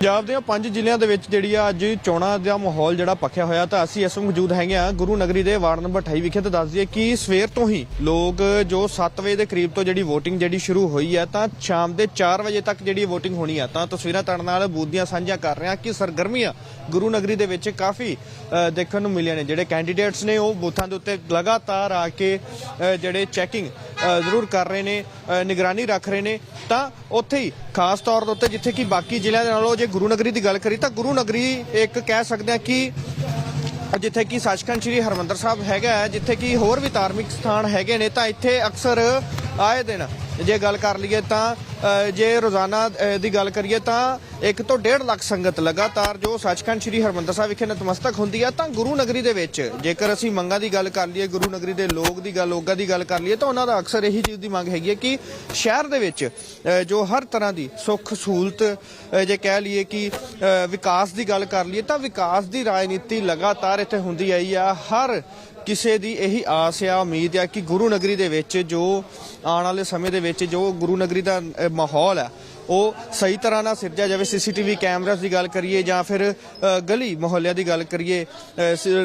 ਪੰਜਾਬ ਦੇ ਪੰਜ ਜ਼ਿਲ੍ਹਿਆਂ ਦੇ ਵਿੱਚ ਜਿਹੜੀ ਆ ਅੱਜ ਚੋਣਾਂ ਦਾ ਮਾਹੌਲ ਜਿਹੜਾ ਪੱਖਿਆ ਹੋਇਆ ਤਾਂ ਅਸੀਂ ਇਸ ਵਕਤ ਮੌਜੂਦ ਹੈਗੇ ਆ ਗੁਰੂ ਨਗਰੀ ਦੇ ਵਾਰਡ ਨੰਬਰ 28 ਵਿਖੇ ਤਾਂ ਦੱਸ ਦਈਏ ਕਿ ਸਵੇਰ ਤੋਂ ਹੀ ਲੋਕ ਜੋ 7 ਵਜੇ ਦੇ ਕਰੀਬ ਤੋਂ ਜਿਹੜੀ VOTING ਜਿਹੜੀ ਸ਼ੁਰੂ ਹੋਈ ਹੈ ਤਾਂ ਸ਼ਾਮ ਦੇ 4 ਵਜੇ ਤੱਕ ਜਿਹੜੀ VOTING ਹੋਣੀ ਆ ਤਾਂ ਤਸਵੀਰਾਂ ਤੁਹਾਡੇ ਨਾਲ ਬੂਦੀਆਂ ਸਾਂਝੀਆਂ ਕਰ ਰਹੇ ਹਾਂ ਕਿ ਸਰਗਰਮੀਆਂ ਗੁਰੂ ਨਗਰੀ ਦੇ ਵਿੱਚ ਕਾਫੀ ਦੇਖਣ ਨੂੰ ਮਿਲੀਆਂ ਨੇ। ਜਿਹੜੇ ਕੈਂਡੀਡੇਟਸ ਨੇ ਉਹ ਬੂਥਾਂ ਦੇ ਉੱਤੇ ਲਗਾਤਾਰ ਆ ਕੇ ਜਿਹੜੇ ਚੈਕਿੰਗ ਜ਼ਰੂਰ ਕਰ ਰਹੇ ਨੇ ਨਿਗਰਾਨੀ ਰੱਖ ਰਹੇ ਨੇ। ਤਾਂ ਉੱਥੇ ਹੀ ਖਾਸ ਤੌਰ ਦੇ ਉੱਤੇ ਜਿੱਥੇ ਕਿ ਬਾਕੀ ਜ਼ਿਲ੍ਹਿਆਂ ਦੇ ਨਾਲੋਂ ਜੇ ਗੁਰੂ ਨਗਰੀ ਦੀ ਗੱਲ ਕਰੀ ਤਾਂ ਗੁਰੂ ਨਗਰੀ ਇੱਕ ਕਹਿ ਸਕਦੇ ਹਾਂ ਕਿ ਜਿੱਥੇ ਕਿ ਸੱਚਖੰਡ ਸ੍ਰੀ ਹਰਮੰਦਰ ਸਾਹਿਬ ਹੈਗਾ ਹੈ, ਜਿੱਥੇ ਕਿ ਹੋਰ ਵੀ ਧਾਰਮਿਕ ਸਥਾਨ ਹੈਗੇ ਨੇ ਤਾਂ ਇੱਥੇ ਅਕਸਰ ਆਏ ਦਿਨ ਜੇ ਗੱਲ ਕਰ ਲਈਏ ਤਾਂ ਜੇ ਰੋਜ਼ਾਨਾ ਦੀ ਗੱਲ ਕਰੀਏ ਤਾਂ 1 ਤੋਂ 1.5 ਲੱਖ ਸੰਗਤ ਲਗਾਤਾਰ ਜੋ ਸੱਚਖੰਡ ਸ੍ਰੀ ਹਰਮੰਦਰ ਸਾਹਿਬ ਵਿਖੇ ਨਤਮਸਤਕ ਹੁੰਦੀ ਆ, ਤਾਂ ਗੁਰੂ ਨਗਰੀ ਦੇ ਵਿੱਚ ਜੇਕਰ ਅਸੀਂ ਮੰਗਾਂ ਦੀ ਗੱਲ ਕਰ ਲਈਏ, ਗੁਰੂ ਨਗਰੀ ਦੇ ਲੋਕ ਦੀ ਗੱਲ, ਲੋਕਾਂ ਦੀ ਗੱਲ ਕਰ ਲਈਏ, ਤਾਂ ਉਹਨਾਂ ਦਾ ਅਕਸਰ ਇਹੀ ਚੀਜ਼ ਦੀ ਮੰਗ ਹੈਗੀ ਹੈ ਕਿ ਸ਼ਹਿਰ ਦੇ ਵਿੱਚ ਜੋ ਹਰ ਤਰ੍ਹਾਂ ਦੀ ਸੁੱਖ ਸਹੂਲਤ ਜੇ ਕਹਿ ਲਈਏ ਕਿ ਵਿਕਾਸ ਦੀ ਗੱਲ ਕਰ ਲਈਏ, ਤਾਂ ਵਿਕਾਸ ਦੀ ਰਾਜਨੀਤੀ ਲਗਾਤਾਰ ਇੱਥੇ ਹੁੰਦੀ ਆਈ ਆ। ਹਰ ਕਿਸੇ ਦੀ ਇਹੀ ਆਸ ਆ, ਉਮੀਦ ਆ ਕਿ ਗੁਰੂ ਨਗਰੀ ਦੇ ਵਿੱਚ ਜੋ ਆਉਣ ਵਾਲੇ ਸਮੇਂ ਦੇ ਵਿੱਚ ਜੋ ਗੁਰੂ ਨਗਰੀ ਦਾ ਅ, ਮਾਹੌਲ ਹੈ ਉਹ ਸਹੀ ਤਰ੍ਹਾਂ ਨਾਲ ਸਿਰਜਿਆ ਜਾਵੇ, ਸੀਸੀਟੀਵੀ ਕੈਮਰਾਸ ਦੀ ਗੱਲ ਕਰੀਏ ਜਾਂ ਫਿਰ ਗਲੀ ਮੁਹੱਲਿਆਂ ਦੀ ਗੱਲ ਕਰੀਏ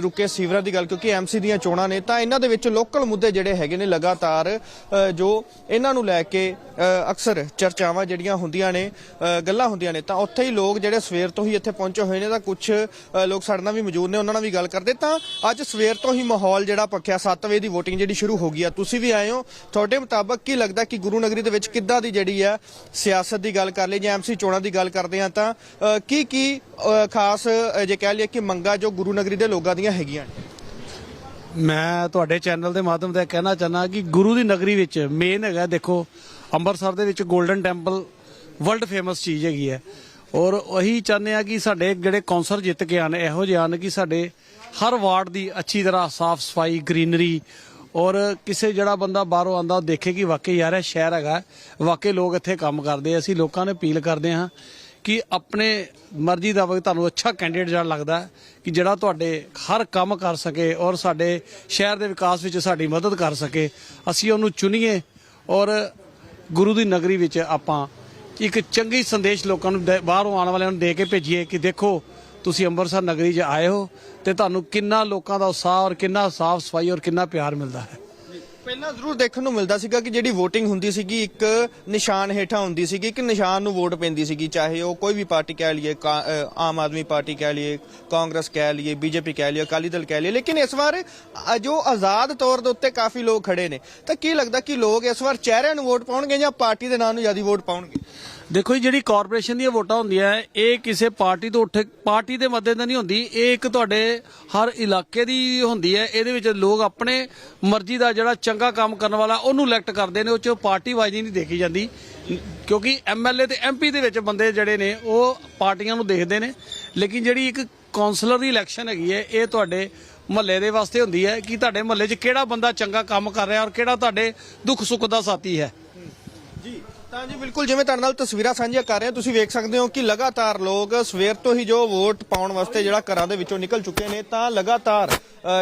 ਰੁਕੇ ਸੀਵਰਾਂ ਦੀ ਗੱਲ, ਕਿਉਂਕਿ ਐਮਸੀ ਦੀਆਂ ਚੋਣਾਂ ਨੇ, ਤਾਂ ਇਹਨਾਂ ਦੇ ਵਿੱਚ ਲੋਕਲ ਮੁੱਦੇ ਜਿਹੜੇ ਹੈਗੇ ਨੇ ਲਗਾਤਾਰ ਜੋ ਇਹਨਾਂ ਨੂੰ ਲੈ ਕੇ ਅਕਸਰ ਚਰਚਾਵਾਂ ਜਿਹੜੀਆਂ ਹੁੰਦੀਆਂ ਨੇ ਗੱਲਾਂ ਹੁੰਦੀਆਂ ਨੇ, ਤਾਂ ਉੱਥੇ ਹੀ ਲੋਕ ਜਿਹੜੇ ਸਵੇਰ ਤੋਂ ਹੀ ਇੱਥੇ ਪਹੁੰਚੇ ਹੋਏ ਨੇ, ਤਾਂ ਕੁਝ ਲੋਕ ਸਾਡੇ ਨਾਲ ਵੀ ਮੌਜੂਦ ਨੇ, ਉਹਨਾਂ ਨਾਲ ਵੀ ਗੱਲ ਕਰਦੇ, ਤਾਂ ਅੱਜ ਸਵੇਰ ਤੋਂ ਹੀ ਮਾਹੌਲ ਜਿਹੜਾ ਪੱਖਿਆ 7 ਵਜੇ ਦੀ VOTING ਜਿਹੜੀ ਸ਼ੁਰੂ ਹੋ ਗਈ ਆ, ਤੁਸੀਂ ਵੀ ਆਏ ਹੋ, ਤੁਹਾਡੇ ਮੁਤਾਬਕ ਕੀ ਲੱਗਦਾ ਕਿ ਗੁਰੂ ਨਗਰੀ ਦੇ ਵਿੱਚ ਕਿੱਦਾਂ ਦੀ ਜਿਹੜੀ ਆ ਸਿਆਸਤ ਦੀ ਗੱਲ ਕਰ ਲਈ ਜਾਂ ਐਮਸੀ ਚੋਣਾਂ ਦੀ ਗੱਲ ਕਰਦੇ ਹਾਂ ਤਾਂ ਕੀ ਕੀ ਖਾਸ ਜੇ ਕਹਿ ਲਈਏ ਕਿ ਮੰਗਾ ਜੋ ਗੁਰੂ ਨਗਰੀ ਦੇ ਲੋਕਾਂ ਦੀਆਂ ਹੈਗੀਆਂ ਨੇ? ਮੈਂ ਤੁਹਾਡੇ ਚੈਨਲ ਦੇ ਮਾਧਿਅਮ ਤੇ ਕਹਿਣਾ ਚਾਹਨਾ ਕਿ ਗੁਰੂ ਦੀ ਨਗਰੀ ਵਿੱਚ ਮੇਨ ਹੈਗਾ, ਦੇਖੋ, ਅੰਮ੍ਰਿਤਸਰ ਦੇ ਵਿੱਚ 골ਡਨ ਟੈਂਪਲ ਵਰਲਡ ਫੇਮਸ ਚੀਜ਼ ਹੈਗੀ ਹੈ। ਔਰ ਉਹੀ ਚਾਹੁੰਦੇ ਆ ਕਿ ਸਾਡੇ ਜਿਹੜੇ ਕੌਂਸਲ ਜਿੱਤ ਕੇ ਆਣ ਇਹੋ ਜਿਹੇ ਆਣ ਕਿ ਸਾਡੇ ਹਰ ਵਾਰਡ ਦੀ ਅੱਛੀ ਤਰ੍ਹਾਂ ਸਾਫ਼ ਸਫ਼ਾਈ, ਗ੍ਰੀਨਰੀ ਔਰ ਕਿਸੇ ਜਿਹੜਾ ਬੰਦਾ ਬਾਹਰੋਂ ਆਂਦਾ ਦੇਖੇ ਕਿ ਵਾਕਈ ਯਾਰ ਇਹ ਸ਼ਹਿਰ ਹੈਗਾ। ਵਾਕਈ ਲੋਕ ਇੱਥੇ ਕੰਮ ਕਰਦੇ ਅਸੀਂ ਲੋਕਾਂ ਨੇ ਅਪੀਲ ਕਰਦੇ ਹਾਂ ਕਿ ਆਪਣੇ ਮਰਜ਼ੀ ਦਾ ਵਕਤ ਤੁਹਾਨੂੰ ਅੱਛਾ ਕੈਂਡੀਡੇਟ ਜਿਹੜਾ ਲੱਗਦਾ ਕਿ ਜਿਹੜਾ ਤੁਹਾਡੇ ਹਰ ਕੰਮ ਕਰ ਸਕੇ ਔਰ ਸਾਡੇ ਸ਼ਹਿਰ ਦੇ ਵਿਕਾਸ ਵਿੱਚ ਸਾਡੀ ਮਦਦ ਕਰ ਸਕੇ। ਅਸੀਂ ਉਹਨੂੰ ਚੁਣੀਏ ਔਰ ਗੁਰੂ ਦੀ ਨਗਰੀ ਵਿੱਚ ਆਪਾਂ ਇੱਕ ਚੰਗੀ ਸੰਦੇਸ਼ ਲੋਕਾਂ ਨੂੰ ਦੇ- ਬਾਹਰੋਂ ਆਉਣ ਵਾਲਿਆਂ ਨੂੰ ਦੇ ਕੇ ਭੇਜੀਏ ਕਿ ਦੇਖੋ ਤੁਸੀਂ ਅੰਮ੍ਰਿਤਸਰ ਨਗਰੀ 'ਚ ਆਏ ਹੋ ਤੇ ਤੁਹਾਨੂੰ ਕਿੰਨਾ ਲੋਕਾਂ ਦਾ ਉਤਸ਼ਾਹ ਔਰ ਕਿੰਨਾ ਸਾਫ਼ ਸਫ਼ਾਈ ਔਰ ਕਿੰਨਾ ਪਿਆਰ ਮਿਲਦਾ ਹੈ? ਪਹਿਲਾਂ ਜ਼ਰੂਰ ਦੇਖਣ ਨੂੰ ਮਿਲਦਾ ਸੀਗਾ ਕਿ ਜਿਹੜੀ VOTING ਹੁੰਦੀ ਸੀਗੀ ਇੱਕ ਨਿਸ਼ਾਨ ਹੇਠਾਂ ਹੁੰਦੀ ਸੀਗੀ ਕਿ ਨਿਸ਼ਾਨ ਨੂੰ ਵੋਟ ਪੈਂਦੀ ਸੀਗੀ, ਚਾਹੇ ਉਹ ਕੋਈ ਵੀ ਪਾਰਟੀ ਕਹਿ ਲਈਏ ਆਮ ਆਦਮੀ ਪਾਰਟੀ ਕਹਿ ਲਈਏ, ਕਾਂਗਰਸ ਕਹਿ ਲਈਏ, ਬੀਜੇਪੀ ਕਹਿ ਲਈਏ, ਅਕਾਲੀ ਦਲ ਕਹਿ ਲਈਏ, ਲੇਕਿਨ ਇਸ ਵਾਰ ਜੋ ਆਜ਼ਾਦ ਤੌਰ ਦੇ ਉੱਤੇ ਕਾਫੀ ਲੋਕ ਖੜੇ ਨੇ, ਤਾਂ ਕੀ ਲੱਗਦਾ ਕਿ ਲੋਕ ਇਸ ਵਾਰ ਚਿਹਰਿਆਂ ਨੂੰ ਵੋਟ ਪਾਉਣਗੇ ਜਾਂ ਪਾਰਟੀ ਦੇ ਨਾਂ ਨੂੰ ਜ਼ਿਆਦਾ ਵੋਟ ਪਾਉਣਗੇ? ਦੇਖੋ ਜੀ, ਜਿਹੜੀ ਕਾਰਪੋਰੇਸ਼ਨ ਦੀਆਂ ਵੋਟਾਂ ਹੁੰਦੀਆਂ, ਇਹ ਕਿਸੇ ਪਾਰਟੀ ਤੋਂ ਉੱਠ ਪਾਰਟੀ ਦੇ ਮੱਦੇ ਤੇ ਨਹੀਂ ਹੁੰਦੀ। ਇਹ ਇੱਕ ਤੁਹਾਡੇ ਹਰ ਇਲਾਕੇ ਦੀ ਹੁੰਦੀ ਹੈ। ਇਹਦੇ ਵਿੱਚ ਲੋਕ ਆਪਣੇ ਮਰਜ਼ੀ ਦਾ ਜਿਹੜਾ ਚੰਗਾ ਕੰਮ ਕਰਨ ਵਾਲਾ, ਉਹਨੂੰ ਇਲੈਕਟ ਕਰਦੇ ਨੇ, ਉਹ ਚ ਪਾਰਟੀ ਵਾਈਜ਼ ਨਹੀਂ ਦੇਖੀ ਜਾਂਦੀ। ਕਿਉਂਕਿ ਐਮਐਲਏ ਤੇ ਐਮਪੀ ਦੇ ਵਿੱਚ ਬੰਦੇ ਜਿਹੜੇ ਨੇ, ਉਹ ਪਾਰਟੀਆਂ ਨੂੰ ਦੇਖਦੇ ਨੇ। ਲੇਕਿਨ ਜਿਹੜੀ ਇੱਕ ਕਾਉਂਸਲਰ ਦੀ ਇਲੈਕਸ਼ਨ ਹੈਗੀ ਹੈ, ਇਹ ਤੁਹਾਡੇ ਮਹੱਲੇ ਦੇ ਵਾਸਤੇ ਹੁੰਦੀ ਹੈ ਕਿ ਤੁਹਾਡੇ ਮਹੱਲੇ 'ਚ ਕਿਹੜਾ ਬੰਦਾ ਚੰਗਾ ਕੰਮ ਕਰ ਰਿਹਾ ਔਰ ਕਿਹੜਾ ਤੁਹਾਡੇ ਦੁੱਖ ਸੁੱਖ ਦਾ ਸਾਥੀ ਹੈ। ਜੀ। ਤਾਂ ਜੀ ਬਿਲਕੁਲ ਜਿਵੇਂ ਤੁਹਾਡੇ ਨਾਲ ਤਸਵੀਰਾਂ ਸਾਂਝੀਆਂ ਕਰ ਰਹੇ ਹਾਂ, ਤੁਸੀਂ ਵੇਖ ਸਕਦੇ ਹੋ ਕਿ ਲਗਾਤਾਰ ਲੋਕ ਸਵੇਰ ਤੋਂ ਹੀ ਜੋ ਵੋਟ ਪਾਉਣ ਵਾਸਤੇ ਜਿਹੜਾ ਘਰਾਂ ਦੇ ਵਿੱਚੋਂ ਨਿਕਲ ਚੁੱਕੇ ਨੇ, ਤਾਂ ਲਗਾਤਾਰ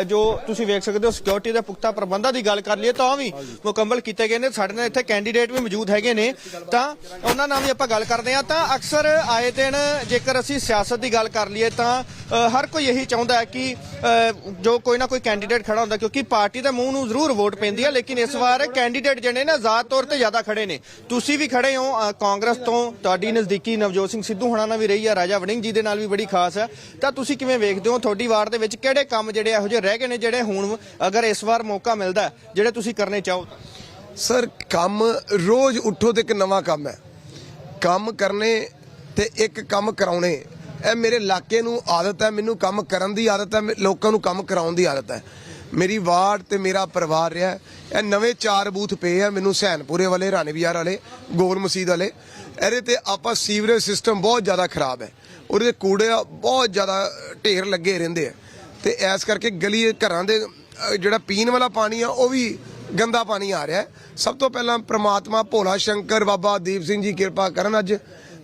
ਜੋ ਤੁਸੀਂ ਵੇਖ ਸਕਦੇ ਹੋ ਸਿਕਿਉਰਿਟੀ ਦੇ ਪੁਖਤਾ ਪ੍ਰਬੰਧਾਂ ਦੀ ਗੱਲ ਕਰ ਲਈਏ, ਤਾਂ ਉਹ ਵੀ ਮੁਕੰਮਲ ਕੀਤੇ ਗਏ ਨੇ। ਸਾਡੇ ਨਾਲ ਇੱਥੇ ਕੈਂਡੀਡੇਟ ਵੀ ਮੌਜੂਦ ਹੈਗੇ ਨੇ। ਤਾਂ ਉਹਨਾਂ ਨਾਲ ਵੀ ਆਪਾਂ ਗੱਲ ਕਰਦੇ ਹਾਂ। ਤਾਂ ਅਕਸਰ ਆਏ ਦਿਨ ਜੇਕਰ ਅਸੀਂ ਸਿਆਸਤ ਦੀ ਗੱਲ ਕਰ ਲਈਏ, ਤਾਂ ਹਰ ਕੋਈ ਇਹੀ ਚਾਹੁੰਦਾ ਹੈ ਕਿ ਜੋ ਕੋਈ ਨਾ ਕੋਈ ਕੈਂਡੀਡੇਟ ਖੜਾ ਹੁੰਦਾ, ਕਿਉਂਕਿ ਪਾਰਟੀ ਦੇ ਮੂੰਹ ਨੂੰ ਜ਼ਰੂਰ ਵੋਟ ਪੈਂਦੀ ਹੈ, ਲੇਕਿਨ ਇਸ ਵਾਰ ਕੈਂਡੀਡੇਟ ਜਿਹੜੇ ਨੇ ਆਜ਼ਾਦ ਤੌਰ ਤੇ ਜ਼ਿਆਦਾ ਖੜੇ ਨੇ। ਤੁਸੀਂ ਵੀ ਖੜੇ ਹੋ ਅ, ਕਾਂਗਰਸ ਤੋਂ ਤੁਹਾਡੀ ਨਜ਼ਦੀਕੀ ਨਵਜੋਤ ਸਿੰਘ ਸਿੱਧੂ ਹੁਣਾਂ ਨਾਲ ਵੀ ਰਹੀ ਹੈ ਰਾਜਾ ਵੜਿੰਗ ਜੀ ਦੇ ਨਾਲ ਵੀ ਬੜੀ ਖਾਸ ਹੈ ਤਾਂ ਤੁਸੀਂ ਕਿਵੇਂ ਵੇਖਦੇ ਹੋ ਤੁਹਾਡੀ ਵਾਰਡ ਦੇ ਵਿੱਚ ਕਿਹੜੇ ਕੰਮ ਜਿਹੜੇ ਇਹੋ ਜਿਹੇ ਰਹਿ ਗਏ ਨੇ ਜਿਹੜੇ ਹੁਣ ਅਗਰ ਇਸ ਵਾਰ ਮੌਕਾ ਮਿਲਦਾ ਹੈ, ਜਿਹੜੇ ਤੁਸੀਂ ਕਰਨੇ ਚਾਹੋ? ਸਰ ਕੰਮ ਰੋਜ਼ ਉੱਠੋ ਤੇ ਇੱਕ ਨਵਾਂ ਕੰਮ ਹੈ। ਕੰਮ ਕਰਨੇ ਤੇ ਇੱਕ ਕੰਮ ਕਰਾਉਣੇ ਇਹ ਮੇਰੇ ਇਲਾਕੇ ਨੂੰ ਆਦਤ ਹੈ ਮੈਨੂੰ ਕੰਮ ਕਰਨ ਦੀ ਆਦਤ ਹੈ ਮੇ- ਲੋਕਾਂ ਨੂੰ ਕੰਮ ਕਰਾਉਣ ਦੀ ਆਦਤ ਹੈ। ਮੇਰੀ ਵਾਰਡ ਤੇ ਮੇਰਾ ਪਰਿਵਾਰ ਰਿਹਾ ਇਹ ਨਵੇਂ ਚਾਰ ਬੂਥ ਪਏ ਆ ਮੈਨੂੰ ਸੈਨਪੁਰੇ ਵਾਲੇ ਰਾਣੀ ਬਾਜ਼ਾਰ ਵਾਲੇ ਗੋਲ ਮਸੀਦ ਵਾਲੇ। ਇਹਦੇ ਤੇ ਆਪਾਂ ਸੀਵਰੇਜ ਸਿਸਟਮ ਬਹੁਤ ਜ਼ਿਆਦਾ ਖਰਾਬ ਹੈ। ਉਹਦੇ ਤੇ ਕੂੜੇ ਬਹੁਤ ਜ਼ਿਆਦਾ ਢੇਰ ਲੱਗੇ ਰਹਿੰਦੇ ਆ। ਤੇ ਐਸ ਕਰਕੇ ਗਲੀ ਘਰਾਂ ਦੇ ਜਿਹੜਾ ਪੀਣ ਵਾਲਾ ਪਾਣੀ ਆ, ਉਹ ਵੀ ਗੰਦਾ ਪਾਣੀ ਆ ਰਿਹਾ ਸਭ ਤੋਂ ਪਹਿਲਾਂ ਪ੍ਰਮਾਤਮਾ ਭੋਲਾ ਸ਼ੰਕਰ, ਬਾਬਾ ਦੀਪ ਸਿੰਘ ਜੀ ਕਿਰਪਾ ਕਰਨ ਅੱਜ।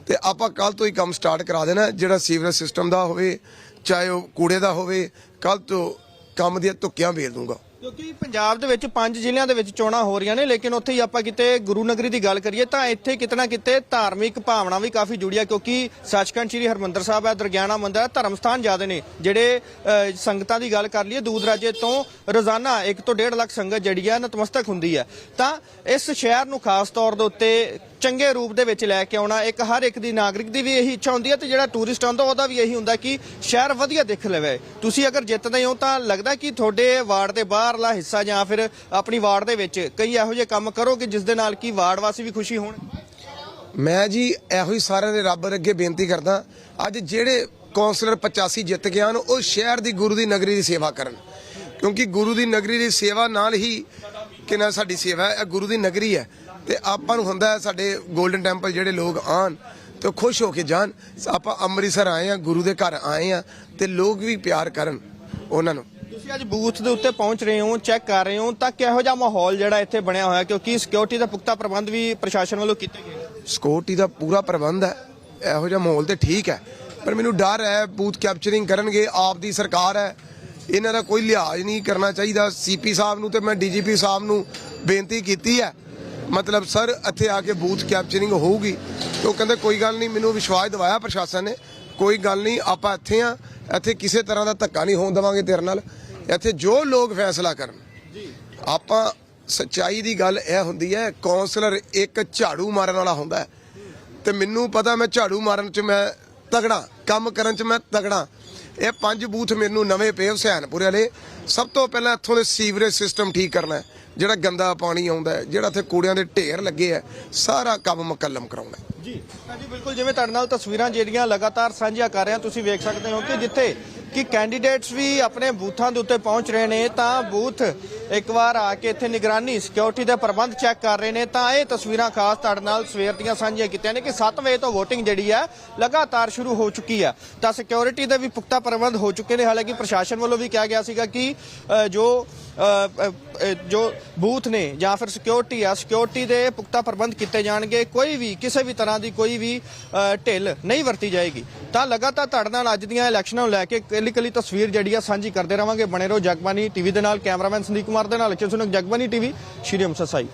ਤੇ ਆਪਾਂ ਕੱਲ ਤੋਂ ਹੀ ਕੰਮ ਸਟਾਰਟ ਕਰਾ ਦੇਣਾ, ਜਿਹੜਾ ਸੀਵਰੇਜ ਸਿਸਟਮ ਦਾ ਹੋਵੇ, ਚਾਹੇ ਉਹ ਕੂੜੇ ਦਾ ਹੋਵੇ ਕੱਲ ਤੋਂ ਕੰਮ ਦੀਆਂ ਧੁੱਕੀਆਂ ਵੇਲ ਦੂੰਗਾ। ਕਿਉਂਕਿ ਪੰਜਾਬ ਦੇ ਵਿੱਚ ਪੰਜ ਜ਼ਿਲ੍ਹਿਆਂ ਦੇ ਵਿੱਚ ਚੋਣਾਂ ਹੋ ਰਹੀਆਂ ਨੇ, ਲੇਕਿਨ ਉੱਥੇ ਹੀ ਆਪਾਂ ਕਿਤੇ ਗੁਰੂ ਨਗਰੀ ਦੀ ਗੱਲ ਕਰੀਏ ਤਾਂ ਇੱਥੇ ਕਿਤਨਾ ਕਿਤੇ ਧਾਰਮਿਕ ਭਾਵਨਾ ਵੀ ਕਾਫੀ ਜੁੜੀ ਹੈ ਕਿਉਂਕਿ ਸੱਚਖੰਡ ਸ੍ਰੀ ਹਰਮੰਦਰ ਸਾਹਿਬ ਹੈ ਦਰਗਿਆਣਾ ਮੰਦਰ ਹੈ ਧਰਮ ਸਥਾਨ ਜ਼ਿਆਦੇ ਨੇ, ਜਿਹੜੇ ਸੰਗਤਾਂ ਦੀ ਗੱਲ ਕਰ ਲਈਏ ਦੂਰ ਰਾਜੇ ਤੋਂ ਰੋਜ਼ਾਨਾ 1 ਤੋਂ 1.5 ਲੱਖ ਸੰਗਤ ਜਿਹੜੀ ਹੈ ਨਤਮਸਤਕ ਹੁੰਦੀ ਹੈ ਤਾਂ ਇਸ ਸ਼ਹਿਰ ਨੂੰ ਖਾਸ ਤੌਰ ਦੇ ਉੱਤੇ ਚੰਗੇ ਰੂਪ ਦੇ ਵਿੱਚ ਲੈ ਕੇ ਆਉਣਾ, ਇੱਕ ਹਰ ਇੱਕ ਦੀ ਨਾਗਰਿਕ ਦੀ ਵੀ ਇਹੀ ਇੱਛਾ ਹੁੰਦੀ ਹੈ ਤੇ ਜਿਹੜਾ ਟੂਰਿਸਟ ਆਉਂਦਾ ਉਹਦਾ ਵੀ ਇਹੀ ਹੁੰਦਾ ਕਿ ਸ਼ਹਿਰ ਵਧੀਆ ਦਿਖ ਲਵੇ। ਤੁਸੀਂ ਅਗਰ ਜਿੱਤਦੇ ਹੋ ਤਾਂ ਲੱਗਦਾ ਕਿ ਤੁਹਾਡੇ ਵਾਰਡ ਦੇ ਬਾਹਰ ਬਾਹਰਲਾ ਹਿੱਸਾ ਜਾਂ ਫਿਰ ਆਪਣੀ ਵਾਰਡ ਦੇ ਵਿੱਚ ਕਈ ਇਹੋ ਜਿਹੇ ਕੰਮ ਕਰੋਗੇ ਜਿਸ ਦੇ ਨਾਲ ਕਿ ਵਾਰਡ ਵਾਸੀ ਵੀ ਖੁਸ਼ੀ ਹੋਣ? ਮੈਂ ਜੀ ਇਹੋ ਹੀ ਸਾਰਿਆਂ ਦੇ ਰੱਬ ਅੱਗੇ ਬੇਨਤੀ ਕਰਦਾ, ਅੱਜ ਜਿਹੜੇ ਕੌਂਸਲਰ 85 ਜਿੱਤ ਗਏ ਹਨ ਉਹ ਸ਼ਹਿਰ ਦੀ ਗੁਰੂ ਦੀ ਨਗਰੀ ਦੀ ਸੇਵਾ ਕਰਨ। ਕਿਉਂਕਿ ਗੁਰੂ ਦੀ ਨਗਰੀ ਦੀ ਸੇਵਾ ਨਾਲ ਹੀ ਕਿਨਾ ਸਾਡੀ ਸੇਵਾ ਹੈ, ਇਹ ਗੁਰੂ ਦੀ ਨਗਰੀ ਹੈ। ਤੇ ਆਪਾਂ ਨੂੰ ਹੁੰਦਾ ਸਾਡੇ 골ਡਨ ਟੈਂਪਲ ਜਿਹੜੇ ਲੋਕ ਆਣ ਤੇ ਖੁਸ਼ ਹੋ ਕੇ ਜਾਣ। ਆਪਾਂ ਅੰਮ੍ਰਿਤਸਰ ਆਏ ਆ ਗੁਰੂ ਦੇ ਘਰ ਆਏ ਆ ਤੇ ਲੋਕ ਵੀ ਪਿਆਰ ਕਰਨ ਉਹਨਾਂ ਨੂੰ। ਤੁਸੀਂ ਅੱਜ ਬੂਥ ਦੇ ਉੱਤੇ ਪਹੁੰਚ ਰਹੇ ਹੋ ਚੈੱਕ ਕਰ ਰਹੇ ਹੋ, ਤਾਂ ਕਿਹੋ ਜਿਹਾ ਮਾਹੌਲ ਜਿਹੜਾ ਇੱਥੇ ਬਣਿਆ ਹੋਇਆ? ਕਿਉਂਕਿ ਸਿਕਿਉਰਿਟੀ ਦਾ ਪੁਖਤਾ ਪ੍ਰਬੰਧ ਵੀ ਪ੍ਰਸ਼ਾਸਨ ਵੱਲੋਂ ਕੀਤੇ ਗਏ ਸਿਕਿਉਰਿਟੀ ਦਾ ਪੂਰਾ ਪ੍ਰਬੰਧ ਹੈ, ਇਹੋ ਜਿਹਾ ਮਾਹੌਲ ਤੇ ਠੀਕ ਹੈ। ਪਰ ਮੈਨੂੰ ਡਰ ਹੈ, ਬੂਥ ਕੈਪਚਰਿੰਗ ਕਰਨਗੇ, ਆਪ ਦੀ ਸਰਕਾਰ ਹੈ। ਇਹਨਾਂ ਦਾ ਕੋਈ ਲਿਹਾਜ਼ ਨਹੀਂ ਕਰਨਾ ਚਾਹੀਦਾ। ਸੀਪੀ ਸਾਹਿਬ ਨੂੰ ਤੇ ਮੈਂ ਡੀਜੀਪੀ ਸਾਹਿਬ ਨੂੰ ਬੇਨਤੀ ਕੀਤੀ ਹੈ। ਮਤਲਬ ਸਰ, ਇੱਥੇ ਆ ਕੇ ਬੂਥ ਕੈਪਚਰਿੰਗ ਹੋਊਗੀ। ਉਹ ਕਹਿੰਦੇ, ਕੋਈ ਗੱਲ ਨਹੀਂ, ਮੈਨੂੰ ਵਿਸ਼ਵਾਸ ਦਿਵਾਇਆ ਪ੍ਰਸ਼ਾਸਨ ਨੇ। ਕੋਈ ਗੱਲ ਨਹੀਂ, ਆਪਾਂ ਇੱਥੇ ਆ ਇੱਥੇ ਕਿਸੇ ਤਰ੍ਹਾਂ ਦਾ ਧੱਕਾ ਨਹੀਂ ਹੋਣ ਦੇਵਾਂਗੇ ਤੇਰੇ ਨਾਲ। ਇੱਥੇ ਜੋ ਲੋਕ ਫੈਸਲਾ ਕਰਨ ਆਪਾਂ ਸੱਚਾਈ ਦੀ ਗੱਲ ਇਹ ਹੁੰਦੀ ਹੈ ਕਾਉਂਸਲਰ ਇੱਕ ਝਾੜੂ ਮਾਰਨ ਵਾਲਾ ਹੁੰਦਾ ਤੇ ਮੈਨੂੰ ਪਤਾ ਮੈਂ ਝਾੜੂ ਮਾਰਨ ਚ ਮੈਂ ਤਗੜਾ ਕੰਮ ਕਰਨ ਚ ਮੈਂ ਤਗੜਾ। ਇਹ ਪੰਜ ਬੂਥ ਮੈਨੂੰ ਨਵੇਂ ਪਏ ਹੁਸੈਨਪੁਰ ਵਾਲੇ। ਸਭ ਤੋਂ ਪਹਿਲਾਂ ਇੱਥੋਂ ਦੇ ਸੀਵਰੇਜ ਸਿਸਟਮ ਠੀਕ ਕਰਨਾ ਜਿਹੜਾ ਗੰਦਾ ਪਾਣੀ ਆਉਂਦਾ ਜਿਹੜਾ ਇੱਥੇ ਕੂੜਿਆਂ ਦੇ ਢੇਰ ਲੱਗੇ ਹੈ ਸਾਰਾ ਕੰਮ ਮੁਕੱਲਮ ਕਰਾਉਣਾ ਜੀ। ਤਾਂ ਜੀ, ਬਿਲਕੁਲ। ਜਿਵੇਂ ਤੁਹਾਡੇ ਨਾਲ ਤਸਵੀਰਾਂ ਜਿਹੜੀਆਂ ਲਗਾਤਾਰ ਸਾਂਝੀਆਂ ਕਰ ਰਹੇ ਹਾਂ, ਤੁਸੀਂ ਵੇਖ ਸਕਦੇ ਹੋ ਕਿ ਜਿੱਥੇ ਕਿ ਕੈਂਡੀਡੇਟਸ ਵੀ ਆਪਣੇ ਬੂਥਾਂ ਦੇ ਉੱਤੇ ਪਹੁੰਚ ਰਹੇ ਨੇ, ਤਾਂ ਬੂਥ ਇੱਕ ਵਾਰ ਆ ਕੇ ਇੱਥੇ ਨਿਗਰਾਨੀ ਸਿਕਿਉਰਿਟੀ ਦੇ ਪ੍ਰਬੰਧ ਚੈੱਕ ਕਰ ਰਹੇ ਨੇ, ਤਾਂ ਇਹ ਤਸਵੀਰਾਂ ਖਾਸ ਤੁਹਾਡੇ ਨਾਲ ਸਵੇਰ ਦੀਆਂ ਸਾਂਝੀਆਂ ਕੀਤੀਆਂ ਨੇ ਕਿ 7 ਵਜੇ ਤੋਂ VOTING ਜਿਹੜੀ ਹੈ, ਲਗਾਤਾਰ ਸ਼ੁਰੂ ਹੋ ਚੁੱਕੀ ਹੈ। ਤਾਂ ਸਿਕਿਉਰਿਟੀ ਦੇ ਵੀ ਪੁਖਤਾ ਪ੍ਰਬੰਧ ਹੋ ਚੁੱਕੇ ਨੇ, ਹਾਲਾਂਕਿ ਪ੍ਰਸ਼ਾਸਨ ਵੱਲੋਂ ਵੀ ਕਿਹਾ ਗਿਆ ਸੀਗਾ ਕਿ ਜੋ ਜੋ ਬੂਥ ਨੇ ਜਾਂ ਫਿਰ ਸਿਕਿਉਰਿਟੀ ਆ ਸਿਕਿਉਰਿਟੀ ਦੇ ਪੁਖਤਾ ਪ੍ਰਬੰਧ ਕੀਤੇ ਜਾਣਗੇ, ਕੋਈ ਵੀ ਕਿਸੇ ਵੀ ਤਰ੍ਹਾਂ ਦੀ ਕੋਈ ਵੀ ਅ, ਢਿੱਲ ਨਹੀਂ ਵਰਤੀ ਜਾਏਗੀ। ਤਾਂ ਲਗਾਤਾਰ ਤੁਹਾਡੇ ਨਾਲ ਅੱਜ ਦੀਆਂ ਇਲੈਕਸ਼ਨਾਂ ਨੂੰ ਲੈ ਕੇ ਕੱਲੀ ਕੱਲੀ ਤਸਵੀਰ ਜਿਹੜੀ ਆ ਸਾਂਝੀ ਕਰਦੇ ਰਵਾਂਗੇ। ਬਣੇ ਰਹੋ ਜਗਬਾਨੀ ਟੀਵੀ ਦੇ ਨਾਲ ਕੈਮਰਾਮੈਨ ਸੰਦੀਪ ਕੁਮਾਰ ਦੇ ਨਾਲ ਕਿਸ ਨੂੰ ਜਗਬਾਨੀ ਟੀਵੀ ਸ਼੍ਰੀ ਅੰਮ੍ਰਿਤਸਰ ਸਾਈ